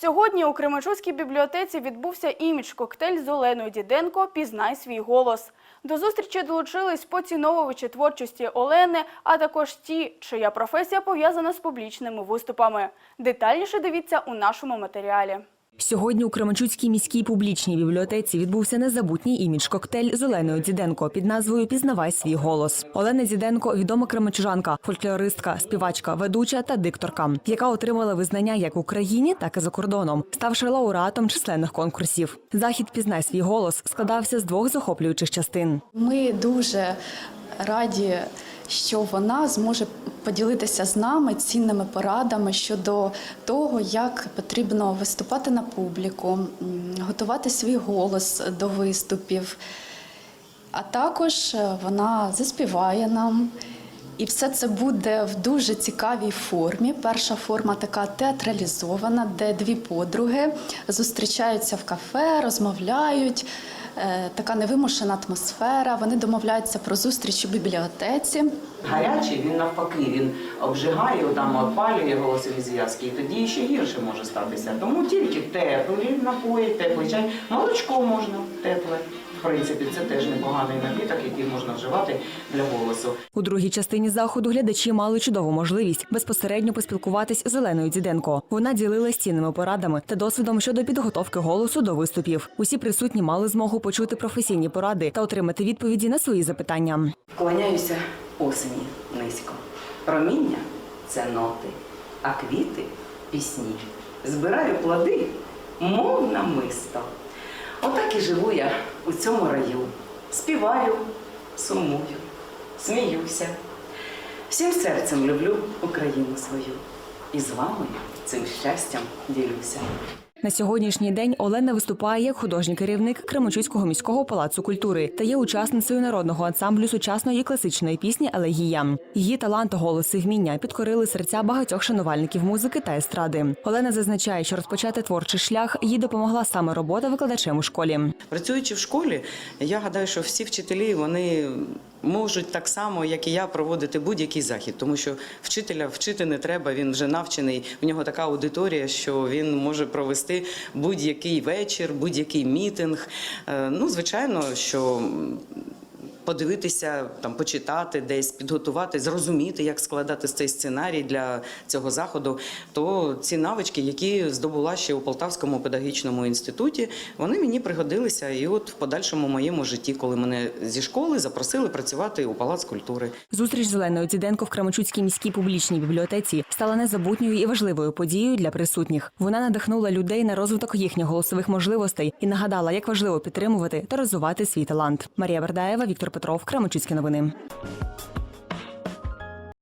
Сьогодні у Кременчуцькій бібліотеці відбувся імідж-коктейль з Оленою Діденко «Пізнай свій голос». До зустрічі долучились поціновувачі творчості Олени, а також ті, чия професія пов'язана з публічними виступами. Детальніше дивіться у нашому матеріалі. Сьогодні у Кременчуцькій міській публічній бібліотеці відбувся незабутній імідж-коктейль з Оленою Діденко під назвою Пізнавай свій голос. Олена Діденко відома кременчужанка, фольклористка, співачка, ведуча та дикторка, яка отримала визнання як в Україні, так і за кордоном, ставши лауреатом численних конкурсів. Захід Пізнай свій голос складався з двох захоплюючих частин. Ми дуже раді, що вона зможе поділитися з нами цінними порадами щодо того, як потрібно виступати на публіку, готувати свій голос до виступів. А також е, вона заспіває нам. І все це буде в дуже цікавій формі. Перша форма така театралізована, де дві подруги зустрічаються в кафе, розмовляють. Е, Така невимушена атмосфера. Вони домовляються про зустріч у бібліотеці. Гарячий він навпаки, він обжигає, там опалює голосові зв'язки, і тоді ще гірше може статися. Тому тільки теплі напої, теплий чай, молочко можна тепле. Принципі, це теж непоганий напіток, який можна вживати для голосу. У другій частині заходу глядачі мали чудову можливість безпосередньо поспілкуватись з Оленою Діденко. Вона ділилась цінними порадами та досвідом щодо підготовки голосу до виступів. Усі присутні мали змогу почути професійні поради та отримати відповіді на свої запитання. Вклоняюся осені низько. Проміння це ноти, а квіти пісні. Збираю плоди, мов намисто. Отак і живу я у цьому раю. Співаю, сумую, сміюся. Всім серцем люблю Україну свою. І з вами цим щастям ділюся. На сьогоднішній день Олена виступає як художній керівник Кременчуцького міського палацу культури та є учасницею народного ансамблю сучасної класичної пісні Елегія. Її талант, голос і вміння підкорили серця багатьох шанувальників музики та естради. Олена зазначає, що розпочати творчий шлях їй допомогла саме робота викладачем у школі. Працюючи в школі, я гадаю, що всі вчителі вони можуть так само, як і я, проводити будь-який захід, тому що вчителя вчити не треба. Він вже навчений. В нього така аудиторія, що він може провести будь-який вечір, будь-який мітинг. Е, Ну, звичайно, що. Подивитися, там почитати, десь підготувати, зрозуміти, як складати цей сценарій для цього заходу. То ці навички, які здобула ще у Полтавському педагогічному інституті, вони мені пригодилися. І от в подальшому моєму житті, коли мене зі школи запросили працювати у палац культури. Зустріч з Діденко в Кременчуцькій міській публічній бібліотеці стала незабутньою і важливою подією для присутніх. Вона надихнула людей на розвиток їхніх голосових можливостей і нагадала, як важливо підтримувати та розвивати свій талант. Марія Бердаєва, Віктор Петров, Кременчуцькі новини.